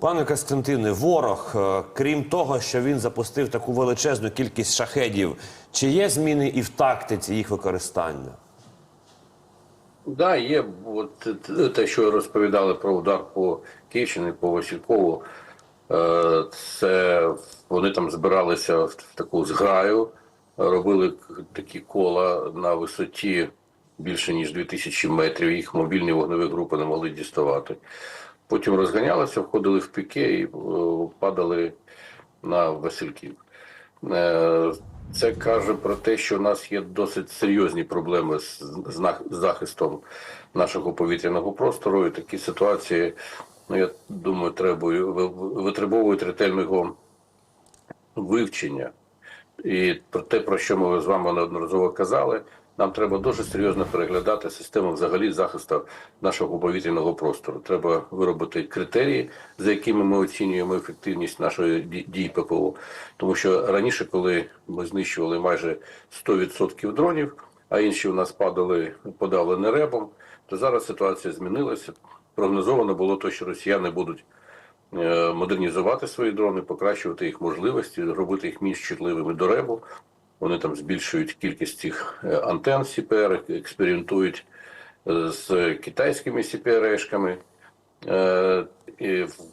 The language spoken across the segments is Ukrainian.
Пане Костянтине, ворог, е, крім того, що він запустив таку величезну кількість шахедів, чи є зміни і в тактиці їх використання? Да, є от те- те, що розповідали про удар по Київщині, по Василькову. Е, Це вони там збиралися в таку зграю, робили такі кола на висоті більше ніж 2000 метрів. Їх мобільні вогневі групи не могли діставати. Потім розганялися, входили в піке і е, падали на Васильків. Е, Це каже про те, що у нас є досить серйозні проблеми з захистом нашого повітряного простору. І такі ситуації, ну я думаю, требують витребовують ретельного вивчення. І про те, про що ми з вами неодноразово казали, нам треба дуже серйозно переглядати систему взагалі захисту нашого повітряного простору. Треба виробити критерії, за якими ми оцінюємо ефективність нашої ді- дій ППО. Тому що раніше, коли ми знищували майже 100% дронів, а інші у нас падали подавлені ребом, то зараз ситуація змінилася. Прогнозовано було те, що росіяни будуть е, модернізувати свої дрони, покращувати їх можливості, робити їх менш чутливими до ребу. Вони там збільшують кількість цих е, антенн СІПР, експериментують е, з китайськими СІПРшками. Е,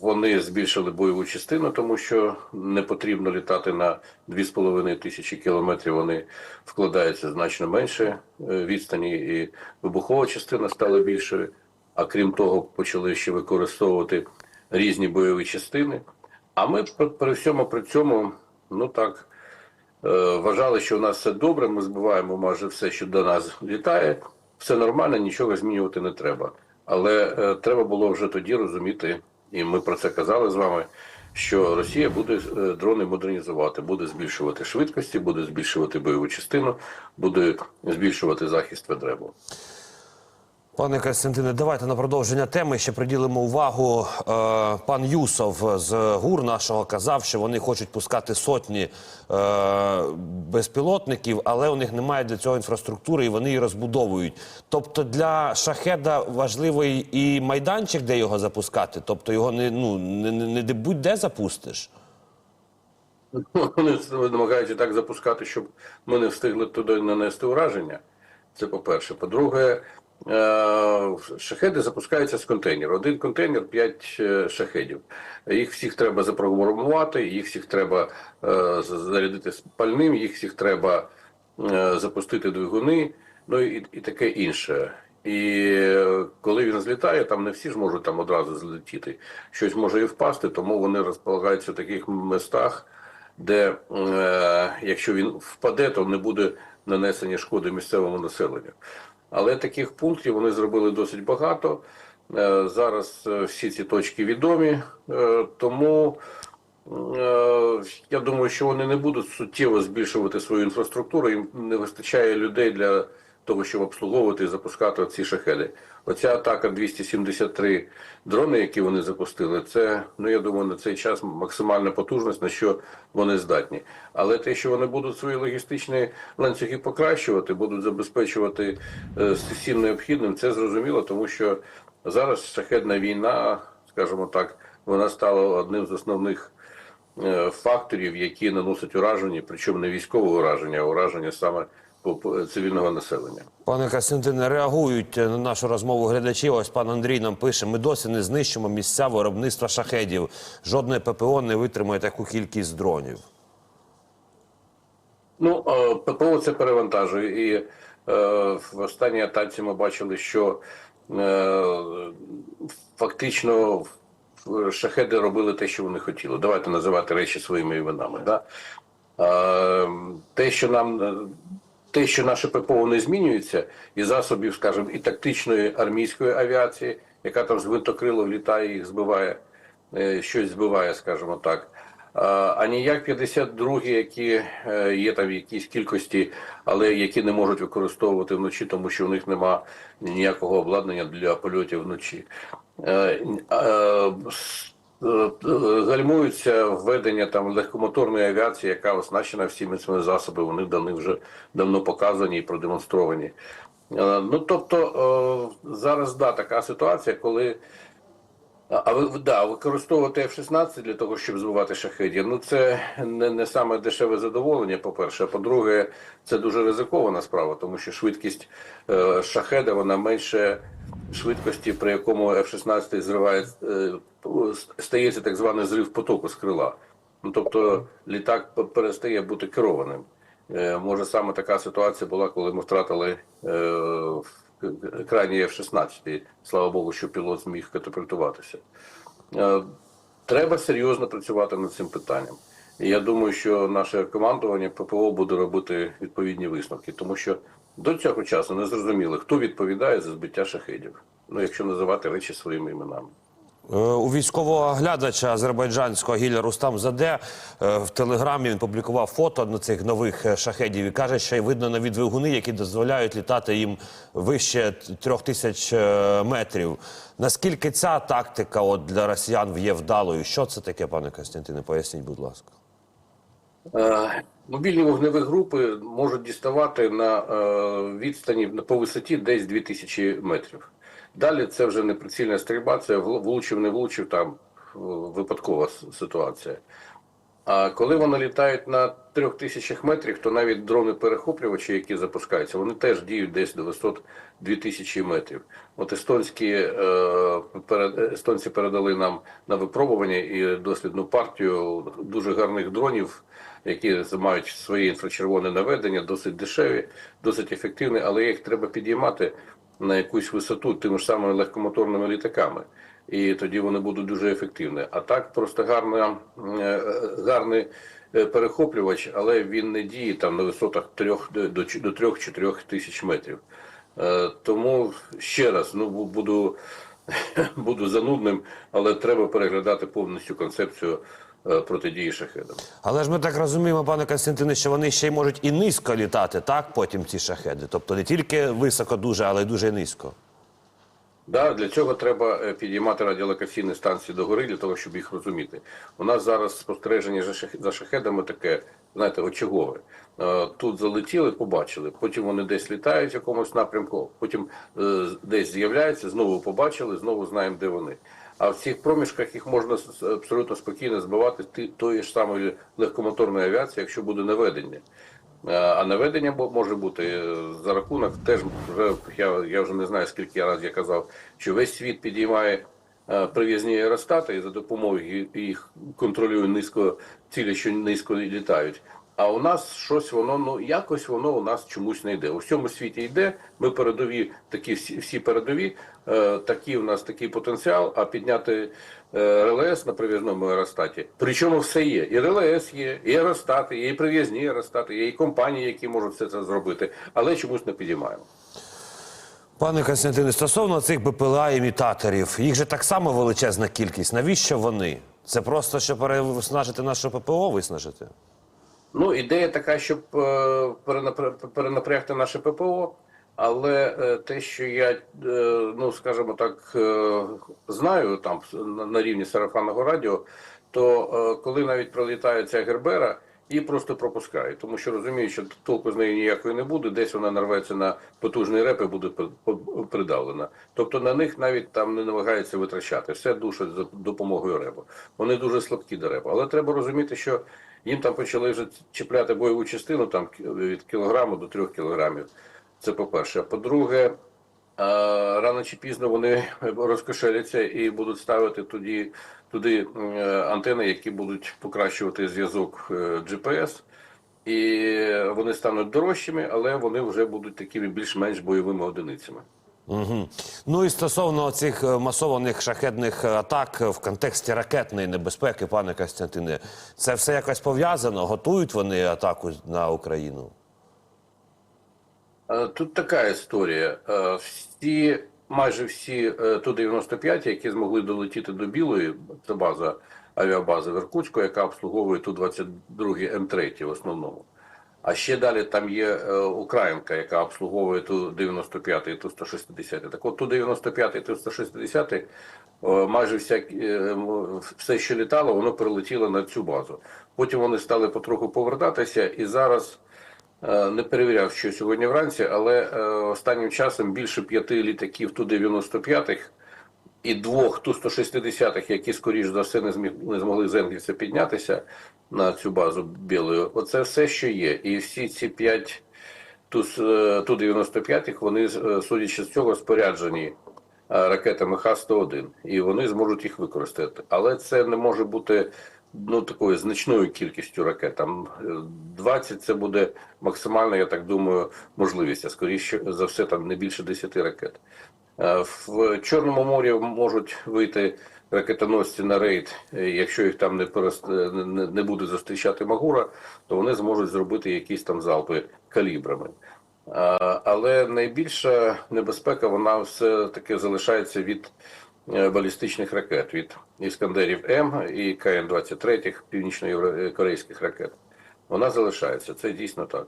Вони збільшили бойову частину, тому що не потрібно літати на 2,5 тисячі кілометрів. Вони вкладаються значно менше відстані, і вибухова частина стала більшою. А крім того, почали ще використовувати різні бойові частини. А ми при, всьому при цьому, ну так, вважали, що у нас все добре. Ми збиваємо майже все, що до нас літає. Все нормально, нічого змінювати не треба. Але е, треба було вже тоді розуміти, і ми про це казали з вами. Що Росія буде е, дрони модернізувати, буде збільшувати швидкості, буде збільшувати бойову частину, буде збільшувати захист від. Пане Костянтине, давайте на продовження теми ще приділимо увагу. Е, пан Юсов з ГУР нашого казав, що вони хочуть пускати сотні е, безпілотників, але у них немає для цього інфраструктури і вони її розбудовують. Тобто для шахеда важливий і майданчик, де його запускати. Тобто його не ну не, не, не де будь-де запустиш. Вони намагаються так запускати, щоб ми не встигли туди нанести ураження. Це по-перше. По-друге, е, шахеди запускаються з контейнеру. Один контейнер, п'ять е, шахедів. Їх всіх треба запрограмувати, їх всіх треба е, зарядити пальним, їх всіх треба е, запустити двигуни, ну і, і таке інше. І е, коли він злітає, там не всі ж можуть там одразу злетіти. Щось може і впасти, тому вони розполагаються в таких містах, де е, якщо він впаде, то не буде нанесення шкоди місцевому населенню. Але таких пунктів вони зробили досить багато. Е, зараз е, всі ці точки відомі, е, тому я думаю, що вони не будуть суттєво збільшувати свою інфраструктуру. Їм не вистачає людей для того, щоб обслуговувати і запускати ці шахеди. Оця атака 273 дрони, які вони запустили, це ну я думаю, на цей час максимальна потужність, на що вони здатні. Але те, що вони будуть свої логістичні ланцюги покращувати, будуть забезпечувати е, всім необхідним, це зрозуміло, тому що зараз шахедна війна, скажімо так, вона стала одним з основних е, факторів, які наносять ураження, причому не військове ураження, а ураження саме цивільного населення. Пане Костянтине, реагують на нашу розмову глядачі. Ось пан Андрій нам пише: ми досі не знищимо місця виробництва шахедів. Жодне ППО не витримує таку кількість дронів. Ну, е, ППО це перевантажує. І е, в останній атаці ми бачили, що е, фактично шахеди робили те, що вони хотіли. Давайте називати речі своїми іменами. Да? Е, те, що нам те, що наше ППО не змінюється, і засобів, скажімо, і тактичної армійської авіації, яка там з винтокрилов літає їх збиває, е, щось збиває, скажімо так. А ніяк 52 які е, є там в якійсь кількості, але які не можуть використовувати вночі, тому що в них нема ніякого обладнання для польотів вночі. Е, Гальмуються введення там легкомоторної авіації, яка оснащена всіми цими засобами. Вони давно вже давно показані і продемонстровані. Е, Ну тобто е, зараз да така ситуація, коли А ви да, використовувати F-16 для того, щоб збивати шахедів, ну це не, не саме дешеве задоволення, по-перше. По-друге, це дуже ризикована справа, тому що швидкість е, шахеда вона менше швидкості, при якому F-16 зриває, е, стається так званий зрив потоку з крила. Ну тобто літак перестає бути керованим. Е, може саме така ситуація була, коли ми втратили е, крайній F-16. Слава Богу, що пілот зміг катапультуватися. Треба серйозно працювати над цим питанням. Я думаю, що наше командування ППО буде робити відповідні висновки, тому що до цього часу не зрозуміло, хто відповідає за збиття шахедів. Ну, якщо називати речі своїми іменами. Е, У військового глядача азербайджанського Гіля Рустам Заде е, в телеграмі він публікував фото на цих нових е, шахедів і каже, що видно нові двигуни, які дозволяють літати їм вище трьох тисяч метрів. Наскільки ця тактика от для росіян є вдалою? Що це таке, пане Костянтине? Поясніть, будь ласка. Е, Мобільні вогневі групи можуть діставати на е, відстані по висоті десь 2000 метрів. Далі це вже не прицільна стрільба, це влучив, не влучив, там е, випадкова ситуація. А коли вони літають на трьох тисячах метрів, то навіть дрони-перехоплювачі, які запускаються, вони теж діють десь до висот 2000 метрів. От естонські, е, перед, естонці передали нам на випробування і дослідну партію дуже гарних дронів, які мають своє інфрачервоне наведення, досить дешеві, досить ефективні, але їх треба підіймати на якусь висоту тими ж самими легкомоторними літаками. І тоді вони будуть дуже ефективні. А так просто гарна, е, гарний е, перехоплювач, але він не діє там на висотах трьох до, до 3-4 тисяч метрів. Е, Тому ще раз ну буду, буду занудним, але треба переглядати повністю концепцію протидії шахедам. Але ж ми так розуміємо, пане Костянтине, що вони ще й можуть і низько літати, так? Потім ці шахеди. Тобто не тільки високо дуже, але й дуже низько. Да, для цього треба е, підіймати радіолокаційні станції догори для того, щоб їх розуміти. У нас зараз спостереження за шахедами таке, знаєте, очагове. Е, Тут залетіли, побачили, потім вони десь літають в якомусь напрямку, потім е, десь з'являються, знову побачили, знову знаємо, де вони. А в цих проміжках їх можна абсолютно спокійно збивати тої ж самої легкомоторної авіації, якщо буде наведення. Е, А наведення може бути е, за рахунок, теж вже я, я вже не знаю скільки разів я казав, що весь світ підіймає е, прив'язні аеростати і за допомогою їх контролює низько цілі, що низько літають. А у нас щось воно ну якось воно у нас чомусь не йде. У всьому світі йде. Ми передові, такі всі, всі передові, е, такі у нас такий потенціал. А підняти е, РЛС на прив'язному аеростаті. Причому все є. І РЛС є, і аеростати, є, і прив'язні аеростати, є і компанії, які можуть все це зробити, але чомусь не підіймаємо. Пане Костянтине, стосовно цих БПЛА-імітаторів, їх же так само величезна кількість. Навіщо вони? Це просто щоб переснажити наше ППО, виснажити? Ну, ідея така, щоб е, перенапрягти наше ППО, але е, те, що я, е, ну скажімо так, знаю там на, рівні сарафанного радіо, то коли навіть пролітає ця гербера, її просто пропускають, тому що розуміють, що толку з неї ніякої не буде, десь вона нарветься на потужний реп і буде при- придавлена. Тобто на них навіть там не намагаються витрачати. Все душать за допомогою ребу. Вони дуже слабкі до ребу. Але треба розуміти, що їм там почали вже чіпляти бойову частину там від кілограму до трьох кілограмів. Це по-перше. А по-друге, е, рано чи пізно вони розкошеляться і будуть ставити тоді туди е, антени, які будуть покращувати зв'язок е, GPS. І вони стануть дорожчими, але вони вже будуть такими більш-менш бойовими одиницями. Угу. Ну і стосовно цих е, масованих шахедних атак в контексті ракетної небезпеки, пане Костянтине, це все якось пов'язано? Готують вони атаку на Україну? Е, Тут така історія. Е, Всі, майже всі е, Ту-95, які змогли долетіти до Білої, це база авіабаза в Іркутську, яка обслуговує Ту-22 М3 в основному. А ще далі там є Українка, яка обслуговує Ту-95 і Ту-160. Так от Ту-95 і Ту-160 е, майже вся, все, що літало, воно прилетіло на цю базу. Потім вони стали потроху повертатися, і зараз Не перевіряв, що сьогодні вранці, але е, останнім часом більше п'яти літаків Ту-95 і двох Ту-160, які, скоріш за все, не, зміг, не змогли з Енгельса піднятися на цю базу білою. Оце все, що є. І всі ці п'ять Ту-95, вони, е, судячи з цього, споряджені е, ракетами Х-101, і вони зможуть їх використати. Але це не може бути ну, такою значною кількістю ракет. Там е, 20 це буде максимальна, я так думаю, можливість, а скоріше за все, там не більше 10 ракет. Е, В Чорному морі можуть вийти ракетоносці на рейд, е, якщо їх там не, перест... не- буде зустрічати Магура, то вони зможуть зробити якісь там залпи калібрами. Але найбільша небезпека вона все таки залишається від е, балістичних ракет, від іскандерів М і КН-23 північно-корейських ракет. Вона залишається. Це дійсно так.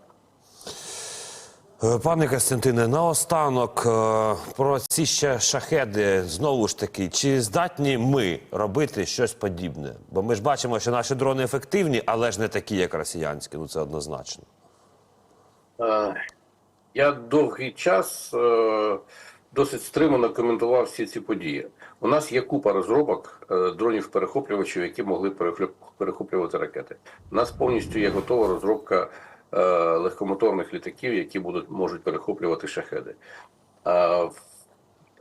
Е, Пане Костянтине, наостанок е, про ці ще шахеди знову ж таки, чи здатні ми робити щось подібне? Бо ми ж бачимо, що наші дрони ефективні, але ж не такі, як росіянські. Ну це однозначно. Е, Я довгий час е, досить стримано коментував всі ці події. У нас є купа розробок е, дронів-перехоплювачів, які могли перехоплювати ракети. У нас повністю є готова розробка е, легкомоторних літаків, які будуть можуть перехоплювати шахеди.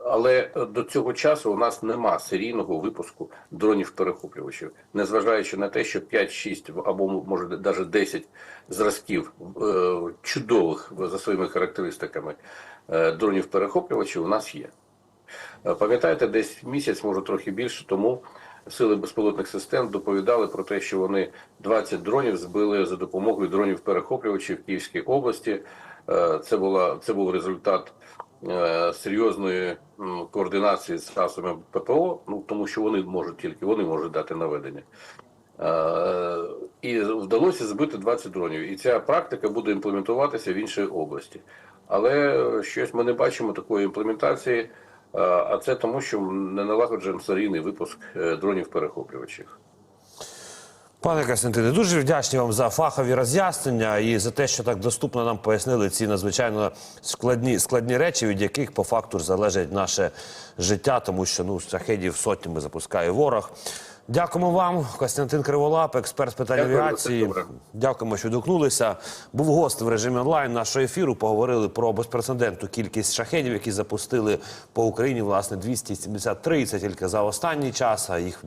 Е, але до цього часу у нас нема серійного випуску дронів-перехоплювачів, незважаючи на те, що 5-6 або може навіть 10 зразків е, чудових за своїми характеристиками е, дронів-перехоплювачів у нас є. Е, Пам'ятаєте, десь місяць, може трохи більше тому сили безпілотних систем доповідали про те, що вони 20 дронів збили за допомогою дронів-перехоплювачів в Київській області. Е, Це була це був результат е, серйозної координації з засобами ППО, ну тому що вони можуть тільки вони можуть дати наведення. Е, І вдалося збити 20 дронів. І ця практика буде імплементуватися в іншій області. Але щось ми не бачимо такої імплементації. е, А це тому, що не налагоджуємо серійний випуск е, дронів-перехоплювачів. Пане Костянтине, дуже вдячні вам за фахові роз'яснення і за те, що так доступно нам пояснили ці надзвичайно складні, складні речі, від яких по факту залежить наше життя, тому що ну шахедів сотнями запускає ворог. Дякуємо вам, Костянтин Криволап, експерт з питань Дякую, авіації. Дякуємо, що домкнулися. Був гость в режимі онлайн нашого ефіру. Поговорили про безпрецедентну кількість шахедів, які запустили по Україні. Власне 273. Це тільки за останній час. А їх